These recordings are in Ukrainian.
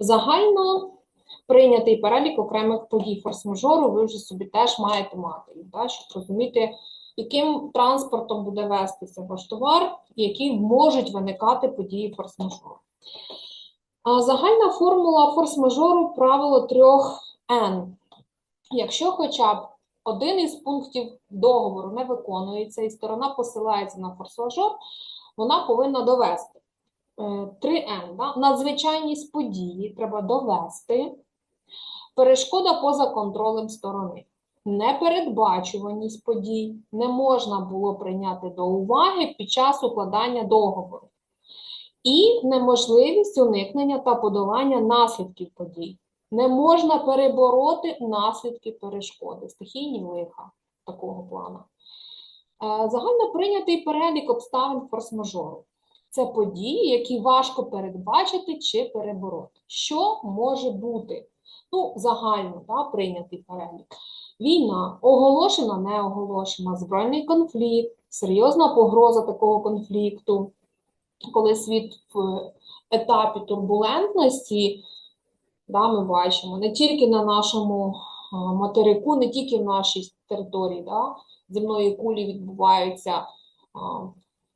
Загально прийнятий перелік окремих подій форс-мажору ви вже собі теж маєте мати, да, щоб розуміти, яким транспортом буде вестися ваш товар, які можуть виникати події форс-мажору. Загальна формула форс-мажору правило трьох N. Якщо хоча б один із пунктів договору не виконується і сторона посилається на форс-мажор, вона повинна довести. Е, 3N, да? надзвичайність події треба довести, перешкода поза контролем сторони. Непередбачуваність подій не можна було прийняти до уваги під час укладання договору. І неможливість уникнення та подолання наслідків подій. Не можна перебороти наслідки перешкоди, стихійні лиха такого плану. Е, Загально прийнятий перелік обставин форс-мажору. Це події, які важко передбачити чи перебороти. Що може бути? Ну, загально да, прийнятий перелік. Війна оголошена, не оголошена, збройний конфлікт, серйозна погроза такого конфлікту, коли світ в етапі турбулентності, да, ми бачимо, не тільки на нашому материку, не тільки в нашій території да, земної кулі відбуваються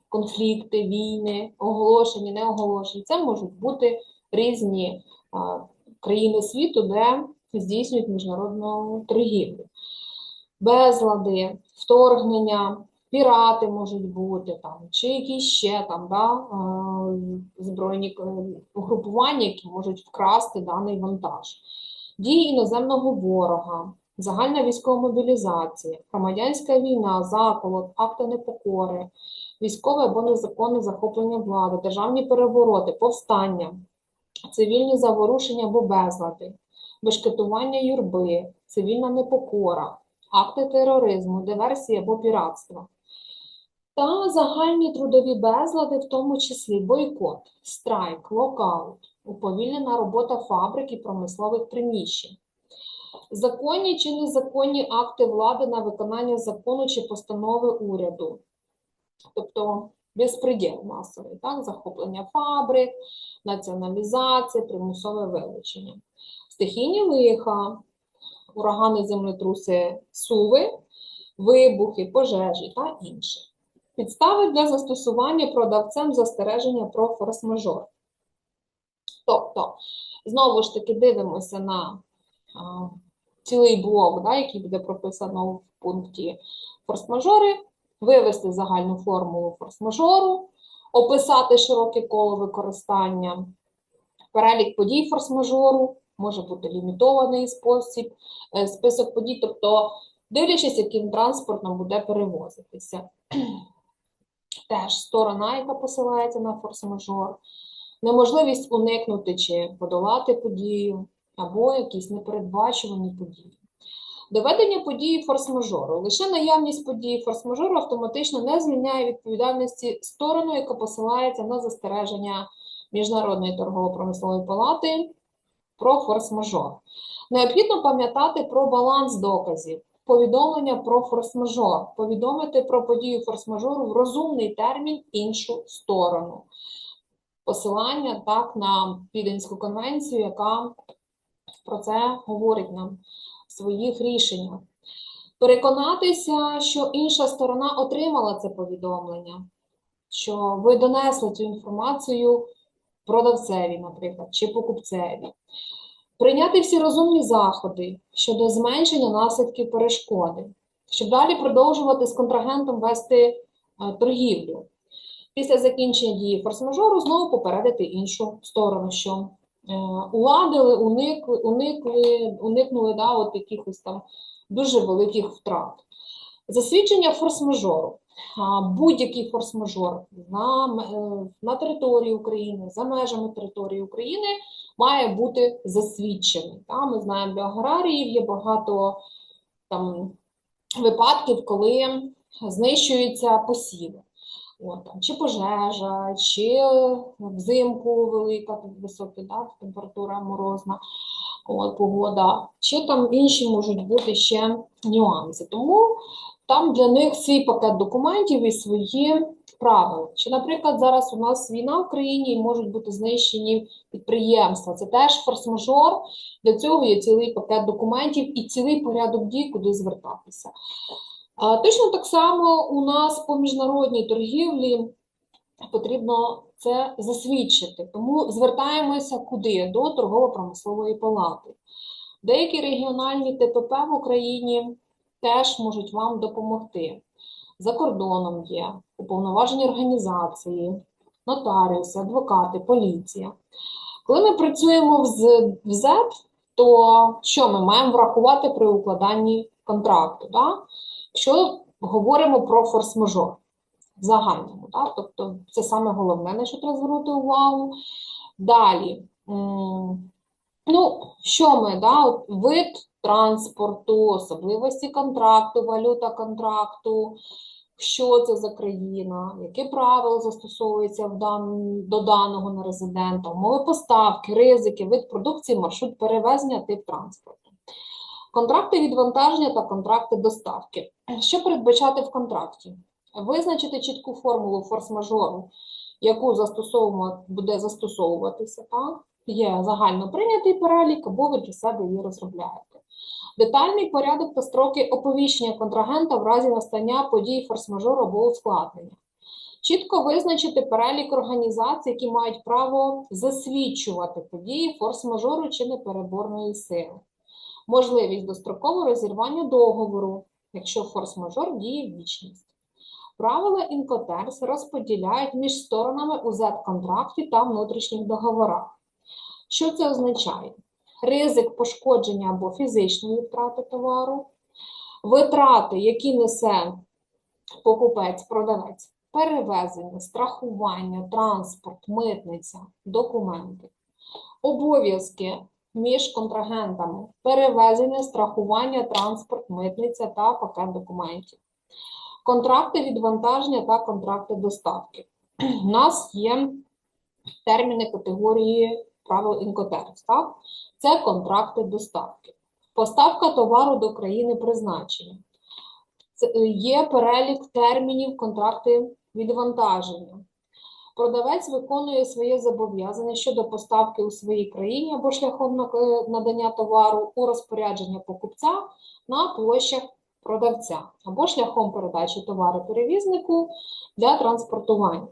конфлікти, війни, оголошені, не оголошені. Це можуть бути різні країни світу, де здійснюють міжнародну торгівлю. Безлади, вторгнення, пірати можуть бути там, чи якісь ще там да, збройні е, угрупування, які можуть вкрасти даний вантаж. Дії іноземного ворога, загальна військова мобілізація, громадянська війна, заколот, акти непокори, військове або незаконне захоплення влади, державні перевороти, повстання, цивільні заворушення або безлади, бешкетування юрби, цивільна непокора, акти тероризму, диверсії або піратства. Та загальні трудові безлади, в тому числі бойкот, страйк, локаут, уповільнена робота фабрик і промислових приміщень, законні чи незаконні акти влади на виконання закону чи постанови уряду, тобто безпреділ масовий, так? захоплення фабрик, націоналізація, примусове вилучення, стихійні лиха, урагани, землетруси, суви, вибухи, пожежі та інше. Підстави для застосування продавцем застереження про форс-мажор. Тобто, знову ж таки, дивимося на а, цілий блок, да, який буде прописано в пункті форс-мажори, вивести загальну формулу форс-мажору, описати широке коло використання, перелік подій форс-мажору, може бути лімітований спосіб, е, список подій, тобто дивлячись, яким транспортом буде перевозитися. Теж сторона, яка посилається на форс-мажор, неможливість уникнути чи подолати подію, або якісь непередбачувані події. Доведення події форс-мажору. Лише наявність події форс-мажору автоматично не зміняє відповідальності сторону, яка посилається на застереження Міжнародної торгово-промислової палати про форс-мажор. Необхідно пам'ятати про баланс доказів, повідомлення про форс-мажор, повідомити про подію форс-мажору в розумний термін іншу сторону. Посилання так на Віденську конвенцію, яка про це говорить нам своїх рішеннях. Переконатися, що інша сторона отримала це повідомлення, що ви донесли цю інформацію продавцеві, наприклад, чи покупцеві. Прийняти всі розумні заходи щодо зменшення наслідків перешкоди, щоб далі продовжувати з контрагентом вести е, торгівлю. Після закінчення дії форс-мажору знову попередити іншу сторону, що уладили, уникли, уникли, уникнули да, от якихось там дуже великих втрат. Засвідчення форс-мажору. Будь-який форс-мажор на, е, на території України, за межами території України має бути засвідчений. Та? Ми знаємо, для аграріїв є багато там, випадків, коли знищуються посіви. От, там, чи пожежа, чи взимку велика висока да, температура морозна, от, погода, чи там інші можуть бути ще нюанси. Тому там для них свій пакет документів і свої правила. Чи, наприклад, зараз у нас війна в країні і можуть бути знищені підприємства. Це теж форс-мажор. Для цього є цілий пакет документів і цілий порядок дій, куди звертатися. А, Точно так само у нас по міжнародній торгівлі потрібно це засвідчити. Тому звертаємося куди? До торгово-промислової палати. Деякі регіональні ТПП в Україні теж можуть вам допомогти. За кордоном є уповноважені організації, нотаріуси, адвокати, поліція. Коли ми працюємо з- в то що ми маємо врахувати при укладанні контракту? Да? Якщо говоримо про форс-мажор в загальному, да? тобто це саме головне, на що треба звернути увагу. Далі, ну, що ми, да? от вид транспорту, особливості контракту, валюта контракту, що це за країна, які правила застосовуються в дан... до даного на резидента, умови поставки, ризики, вид продукції, маршрут перевезення, тип транспорту. Контракти відвантаження та контракти доставки. Що передбачати в контракті? Визначити чітку формулу форс-мажору, яку застосовуємо, буде застосовуватися. Так? Є загально прийнятий перелік, або ви для себе її розробляєте. Детальний порядок та строки оповіщення контрагента в разі настання подій форс-мажору або ускладнення. Чітко визначити перелік організацій, які мають право засвідчувати події форс-мажору чи непереборної сили. Можливість дострокового розірвання договору, якщо форс-мажор діє вічність. Правила Інкотерс розподіляють між сторонами у Z-контракті та внутрішніх договорах. Що це означає? Ризик пошкодження або фізичної втрати товару, витрати, які несе покупець, продавець, перевезення, страхування, транспорт, митниця, документи, обов'язки між контрагентами, перевезення, страхування, транспорт, митниця та пакет документів, контракти відвантаження та контракти доставки. У нас є терміни категорії правил Інкотерс? Це контракти доставки. Поставка товару до країни призначення. Це е, є перелік термінів контракти відвантаження. Продавець виконує своє зобов'язання щодо поставки у своїй країні або шляхом надання товару у розпорядження покупця на площах продавця, або шляхом передачі товару перевізнику для транспортування.